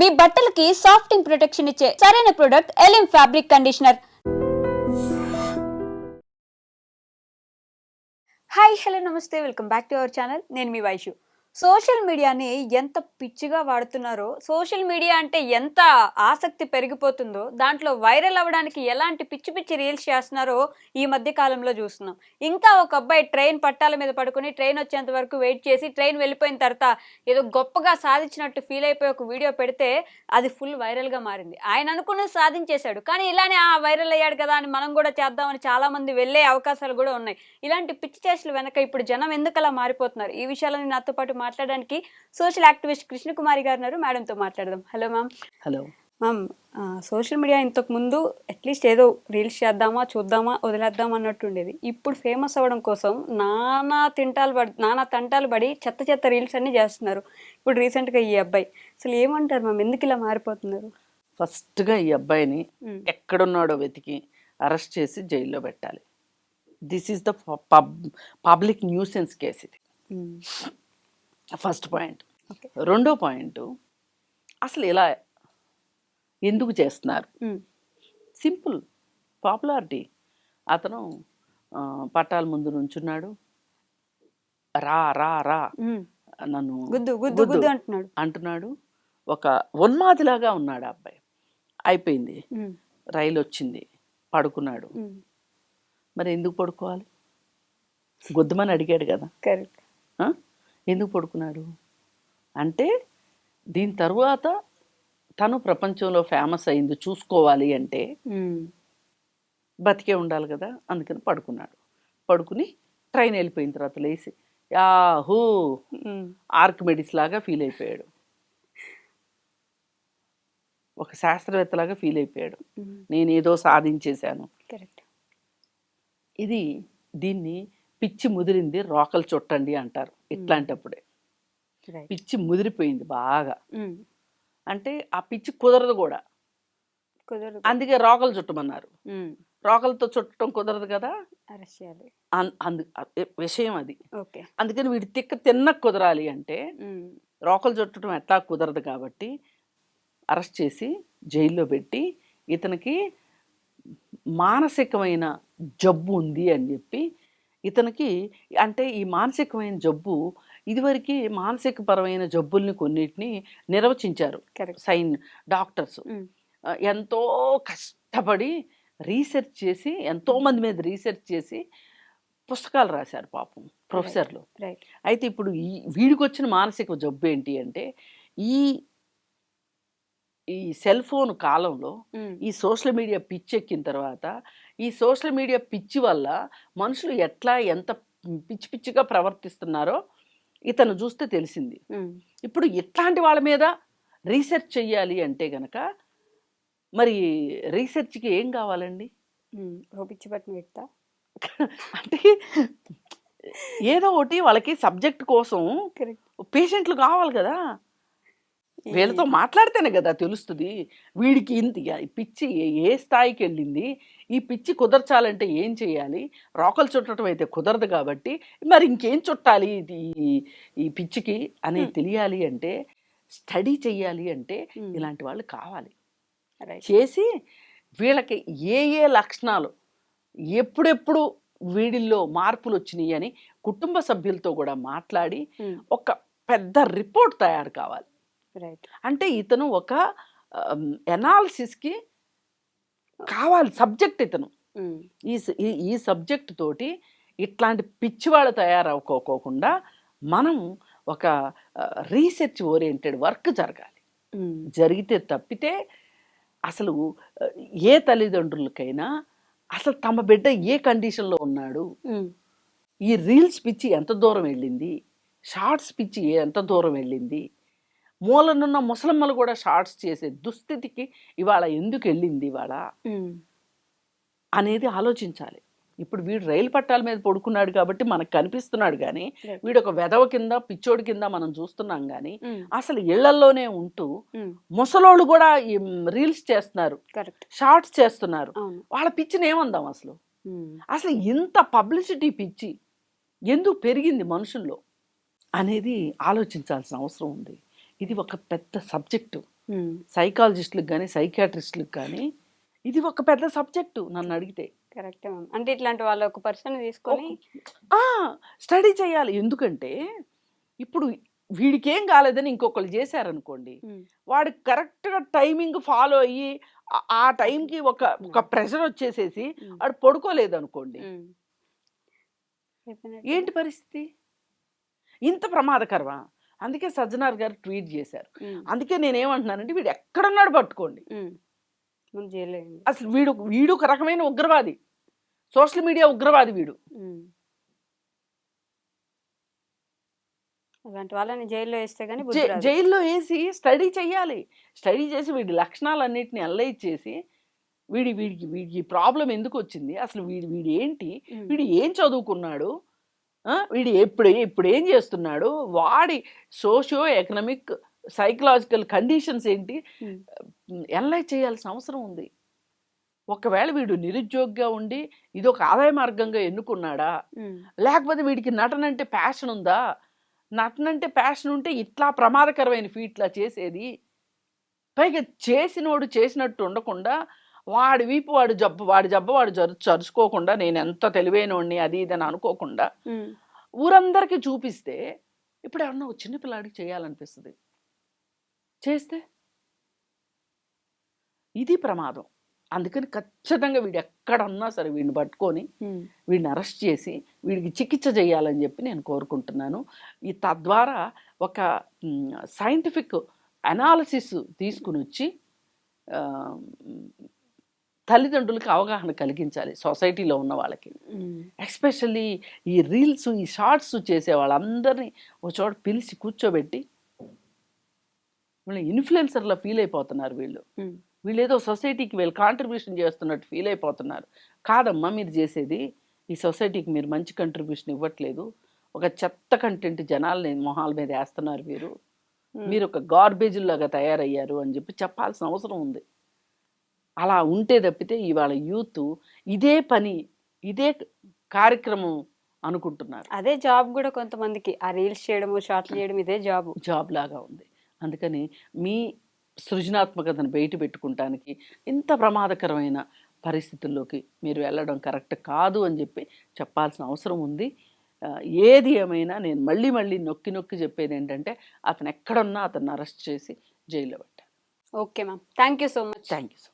మీ బట్టలకి సాఫ్టింగ్ ప్రొటెక్షన్ ఇచ్చే సరైన ప్రొడక్ట్ ఎలిమ్ ఫ్యాబ్రిక్ కండిషనర్ హాయ్ హలో నమస్తే. Welcome back to our channel నేను మీ వైషు. సోషల్ మీడియాని ఎంత పిచ్చిగా వాడుతున్నారో సోషల్ మీడియా అంటే ఎంత ఆసక్తి పెరిగిపోతుందో దాంట్లో వైరల్ అవ్వడానికి ఎలాంటి పిచ్చి పిచ్చి రీల్స్ చేస్తున్నారో ఈ మధ్య కాలంలో చూస్తున్నాం. ఇంకా ఒక అబ్బాయి ట్రైన్ పట్టాల మీద పడుకుని ట్రైన్ వచ్చేంత వరకు వెయిట్ చేసి ట్రైన్ వెళ్ళిపోయిన తర్వాత ఏదో గొప్పగా సాధించినట్టు ఫీల్ అయిపోయి ఒక వీడియో పెడితే అది ఫుల్ వైరల్గా మారింది. ఆయన అనుకున్నది సాధించేశాడు. కానీ ఇలానే ఆ వైరల్ అయ్యాడు కదా అని మనం కూడా చేద్దామని చాలామంది వెళ్ళే అవకాశాలు కూడా ఉన్నాయి. ఇలాంటి పిచ్చి చేష్టలు వెనక ఇప్పుడు జనం ఎందుకు అలా మారిపోతున్నారు? ఈ విషయాలని నాతో పాటు మాట్లాడడానికి సోషల్ యాక్టివిస్ట్ కృష్ణకుమారి గారు ఉన్నారు. మేడంతో మాట్లాడదాం. Hello ma'am hello ma'am social media ఇంతకు ముందు అట్లీస్ట్ ఏదో రీల్స్ చేద్దామా చూద్దామా వదిలేద్దామా అన్నట్టు ఉండేది. ఇప్పుడు ఫేమస్ అవ్వడం కోసం నానా తింటాలు పడి నానా తంటాలు పడి చెత్త చెత్త రీల్స్ అన్ని చేస్తున్నారు. ఇప్పుడు రీసెంట్గా ఈ అబ్బాయి. అసలు ఏమంటారు మ్యామ్ ఎందుకు ఇలా మారిపోతున్నారు? ఫస్ట్గా ఈ అబ్బాయిని మ్మ్. ఎక్కడున్నాడో వెతికి అరెస్ట్ చేసి జైల్లో పెట్టాలి. This is the pub public nuisance case ఇది. మ్మ్. First point. రెండో పాయింట్ అసలు ఇలా ఎందుకు చేస్తున్నారు. Simple popularity. అతను పట్టాల ముందు నుంచున్నాడు. రా రా రా. నన్ను గుద్దు గుద్దు గుద్దు అంటున్నాడు. అంటున్నాడు. ఒక ఉన్మాదిలాగా ఉన్నాడు ఆ అబ్బాయి. అయిపోయింది. రైలు వచ్చింది పడుకున్నాడు. మరి ఎందుకు పడుకోవాలి? గొద్దుమని అడిగాడు కదా. కరెక్ట్? ఎందుకు పడుకున్నాడు? అంటే దీని తరువాత తను ప్రపంచంలో ఫేమస్ అయింది చూసుకోవాలి అంటే. బతికే ఉండాలి కదా అందుకని పడుకున్నాడు. పడుకుని ట్రైన్ వెళ్ళిపోయిన తర్వాత లేచి యాహూ! మ్మ్. ఆర్కిమెడిస్ లాగా ఫీల్ అయిపోయాడు. ఒక శాస్త్రవేత్తలాగా ఫీల్ అయిపోయాడు. నేను ఏదో సాధించేశాను. కరెక్ట్ ఇది దీన్ని పిచ్చి ముదిరింది రోకలు చుట్టండి అంటారు. ఇట్లాంటప్పుడే. పిచ్చి ముదిరిపోయింది బాగా. అంటే ఆ పిచ్చి కుదరదు కూడా. కుదరదు అందుకే రోకలు చుట్టమన్నారు. మ్మ్. రోకలతో చుట్టడం కుదరదు కదా? అరెస్ట్ చేయాలి అన్- అందు విషయం అది. ఓకే. అందుకని వీడి తిక్క తిన్న కుదరాలి అంటే. రోకలు చుట్టడం ఎట్లా కుదరదు కాబట్టి అరెస్ట్ చేసి జైల్లో పెట్టి ఇతనికి మానసికమైన జబ్బు ఉంది అని చెప్పి ఇతనికి అంటే ఈ మానసికమైన జబ్బు ఇదివరకు మానసిక పరమైన జబ్బుల్ని కొన్నిటిని నిర్వచించారు సైన్ డాక్టర్స్. ఎంతో కష్టపడి రీసెర్చ్ చేసి ఎంతో మంది మీద రీసెర్చ్ చేసి పుస్తకాలు రాశారు పాపం ప్రొఫెసర్లు. అయితే ఇప్పుడు ఈ వీడికి వచ్చిన మానసిక జబ్బు ఏంటి అంటే ఈ ఈ సెల్ ఫోన్ కాలంలో. ఈ సోషల్ మీడియా పిచ్చి ఎక్కిన తర్వాత ఈ సోషల్ మీడియా పిచ్చి వల్ల మనుషులు ఎట్లా ఎంత పిచ్చి పిచ్చిగా ప్రవర్తిస్తున్నారో ఇతను చూస్తే తెలిసింది. ఇప్పుడు ఇట్లాంటి వాళ్ళ మీద రీసెర్చ్ చెయ్యాలి అంటే గనక మరి రీసెర్చ్కి ఏం కావాలండి? పిచ్చి పట్టిన వ్యక్త? అంటే ఏదో ఒకటి వాళ్ళకి సబ్జెక్ట్ కోసం పేషెంట్లు కావాలి కదా. వీళ్ళతో మాట్లాడితేనే కదా తెలుస్తుంది. వీడికి ఇంత ఈ పిచ్చి ఏ- స్థాయికి వెళ్ళింది? ఈ పిచ్చి కుదర్చాలంటే ఏం చేయాలి? రోకలు చుట్టడం అయితే కుదరదు కాబట్టి మరి ఇంకేం చుట్టాలి ఇది ఈ- పిచ్చికి అనేది Hmm. తెలియాలి అంటే స్టడీ చెయ్యాలి అంటే. ఇలాంటి వాళ్ళు కావాలి. చేసి వీళ్ళకి ఏ ఏ లక్షణాలు ఎప్పుడెప్పుడు వీడిల్లో మార్పులు వచ్చినాయి అని కుటుంబ సభ్యులతో కూడా మాట్లాడి ఒక పెద్ద రిపోర్ట్ తయారు కావాలి. రైట్. అంటే ఇతను ఒక ఎనాలిసిస్కి కావాలి సబ్జెక్ట్ ఇతను. ఈ ఈ- సబ్జెక్ట్ తోటి ఇట్లాంటి పిచ్చివాళ్ళు తయారవుకోకుండా మనం ఒక రీసెర్చ్ ఓరియంటెడ్ వర్క్ జరగాలి. జరిగితే తప్పితే అసలు ఏ తల్లిదండ్రులకైనా అసలు తమ బిడ్డ ఏ కండిషన్లో ఉన్నాడు? ఈ రీల్స్ పిచ్చి ఎంత దూరం వెళ్ళింది? షార్ట్స్ పిచ్చి ఎంత దూరం వెళ్ళింది? మూలనున్న ముసలమ్మలు కూడా షార్ట్స్ చేసే దుస్థితికి ఇవాళ ఎందుకు వెళ్ళింది ఇవాళ? అనేది ఆలోచించాలి. ఇప్పుడు వీడు రైలు పట్టాల మీద పడుకున్నాడు కాబట్టి మనకు కనిపిస్తున్నాడు కానీ. వీడు ఒక వెధవ కింద పిచ్చోడి కింద మనం చూస్తున్నాం కానీ అసలు ఇళ్ళలోనే ఉంటూ ముసలోళ్ళు కూడా రీల్స్ చేస్తున్నారు. షార్ట్స్ చేస్తున్నారు. వాళ్ళ పిచ్చిని ఏమందాం అసలు. అసలు ఇంత పబ్లిసిటీ పిచ్చి ఎందుకు పెరిగింది మనుషుల్లో అనేది ఆలోచించాల్సిన అవసరం ఉంది. ఇది ఒక పెద్ద సబ్జెక్టు. సైకాలజిస్టులకు కానీ సైకాట్రిస్టులకు కానీ ఇది ఒక పెద్ద సబ్జెక్టు నన్ను అడిగితే. కరెక్ట్ అంటే ఇట్లాంటి వాళ్ళు ఒక పర్సన్ తీసుకొని స్టడీ చేయాలి. ఎందుకంటే ఇప్పుడు వీడికి ఏం కాలేదని ఇంకొకరు చేశారనుకోండి వాడు కరెక్ట్గా టైమింగ్ ఫాలో అయ్యి ఆ- టైంకి ఒక ఒక ప్రెషర్ వచ్చేసేసి వాడు పడుకోలేదు అనుకోండి. ఏంటి పరిస్థితి? ఇంత ప్రమాదకరమా? అందుకే సజ్జనార్ గారు ట్వీట్ చేశారు. అందుకే నేనేమంటున్నానంటే వీడు ఎక్కడున్నాడు పట్టుకోండి. అసలు వీడు వీడు ఒక రకమైన ఉగ్రవాది. సోషల్ మీడియా ఉగ్రవాది వీడు. ఉమ్. అలాంటి వాళ్ళని జైల్లో వేస్తే కానీ. జైల్లో వేసి స్టడీ చేయాలి స్టడీ చేసి వీడి లక్షణాలన్నింటినీ అనలైజ్ చేసి వీడి వీడికి వీడికి ప్రాబ్లం ఎందుకు వచ్చింది? అసలు వీడి వీడి ఏంటి వీడు ఏం చదువుకున్నాడు? వీడు ఎప్పుడు ఇప్పుడు ఏం చేస్తున్నాడు? వాడి సోషియో ఎకనామిక్ సైకలాజికల్ కండిషన్స్ ఏంటి? అనలైజ్ చేయాల్సిన అవసరం ఉంది. ఒకవేళ వీడు నిరుద్యోగిగా ఉండి ఇది ఒక ఆదాయ మార్గంగా ఎన్నుకున్నాడా? లేకపోతే వీడికి నటన అంటే ప్యాషన్ ఉందా? నటన అంటే ప్యాషన్ ఉంటే ఇట్లా ప్రమాదకరమైన ఫీట్లా చేసేది? పైగా చేసినోడు చేసినట్టు ఉండకుండా వాడి వీపు వాడు జబ్బు వాడి జబ్బు వాడు జరు చరుచుకోకుండా నేను ఎంత తెలివైనోడిని అది ఇది అని అనుకోకుండా ఊరందరికీ చూపిస్తే ఇప్పుడు ఏమన్నా ఒక చిన్నపిల్లాడికి చేయాలనిపిస్తుంది. చేస్తే? ఇది ప్రమాదం. అందుకని ఖచ్చితంగా వీడు ఎక్కడున్నా సరే వీడిని పట్టుకొని వీడిని అరెస్ట్ చేసి వీడికి చికిత్స చేయాలని చెప్పి నేను కోరుకుంటున్నాను. ఈ తద్వారా ఒక సైంటిఫిక్ అనాలసిస్ తీసుకుని వచ్చి తల్లిదండ్రులకి అవగాహన కలిగించాలి సొసైటీలో ఉన్న వాళ్ళకి. ఎస్పెషల్లీ ఈ రీల్స్ ఈ షార్ట్స్ చేసే వాళ్ళందరినీ ఒక చోట పిలిచి కూర్చోబెట్టి వీళ్ళు ఇన్ఫ్లుయెన్సర్లా ఫీల్ అయిపోతున్నారు వీళ్ళు. వీళ్ళు ఏదో సొసైటీకి వీళ్ళు కాంట్రిబ్యూషన్ చేస్తున్నట్టు ఫీల్ అయిపోతున్నారు. కాదమ్మా మీరు చేసేది ఈ సొసైటీకి మీరు మంచి కంట్రిబ్యూషన్ ఇవ్వట్లేదు. ఒక చెత్త కంటెంట్ జనాల్ని మొహాల మీద వేస్తున్నారు మీరు. మీరు ఒక గార్బేజ్ లాగా తయారయ్యారు అని చెప్పి చెప్పాల్సిన అవసరం ఉంది. అలా ఉంటే తప్పితే ఇవాళ యూత్ ఇదే పని ఇదే కార్యక్రమం అనుకుంటున్నారు. అదే జాబ్ కూడా కొంతమందికి ఆ రీల్స్ చేయడము షార్ట్లు చేయడం ఇదే జాబ్. జాబ్ లాగా ఉంది. అందుకని మీ సృజనాత్మకతను బయట పెట్టుకుంటానికి ఇంత ప్రమాదకరమైన పరిస్థితుల్లోకి మీరు వెళ్ళడం కరెక్ట్ కాదు అని చెప్పి చెప్పాల్సిన అవసరం ఉంది. ఏది ఏమైనా నేను మళ్ళీ మళ్ళీ నొక్కి నొక్కి చెప్పేది ఏంటంటే అతను ఎక్కడున్నా అతన్ని అరెస్ట్ చేసి జైల్లో పెట్టాలి. Okay ma'am. Thank you so much. Thank you so